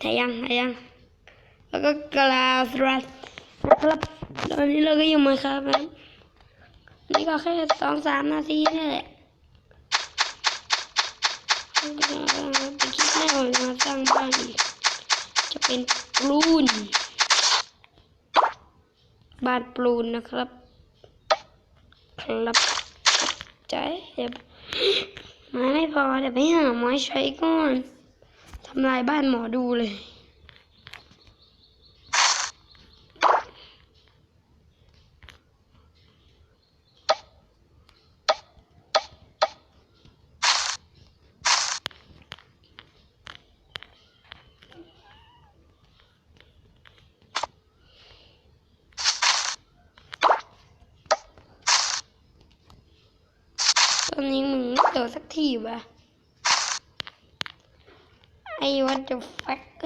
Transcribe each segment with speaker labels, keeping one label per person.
Speaker 1: ถ่ายยังถ่ายยัง แล้วก็กลาสรัสนะครับตอนนี้เราก็อยู่มาครับนะนี่ก็แค่สองสามนาทีนี่แหละไปคิดแม่ผมจะมาสร้างบ้านอีกจะเป็นปลูนบ้านปลูนนะครับ ครับใจเดี๋ยวไม้ไม่พอเดี๋ยวไปหาไม้ใช้ก่อน ทำลายบ้านหมอดูเลย ตอนนี้มึงไม่เจอสักทีวะ ไอ้ what the fuck เ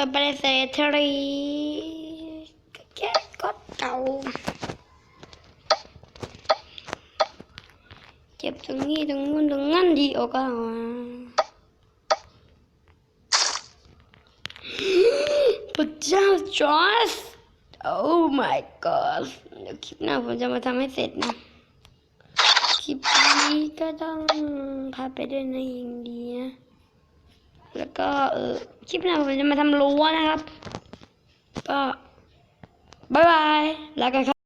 Speaker 1: ฮ้ยเปิดประเสทรีแค่กดเก่าเจ็บตรงนี้ตรงนู้นตรงนั้นดีออกอะพระเจ้าจอร์จ Oh my god เดี๋ยวคลิปหน้าผมจะมาทำให้เสร็จนะคลิปนี้ก็ต้องพาไปด้วยนะยิงดีนะแล้วก็เออ คลิปหน้าผมจะมาทำรั้วนะครับ ก็บายบายแล้วกันครับ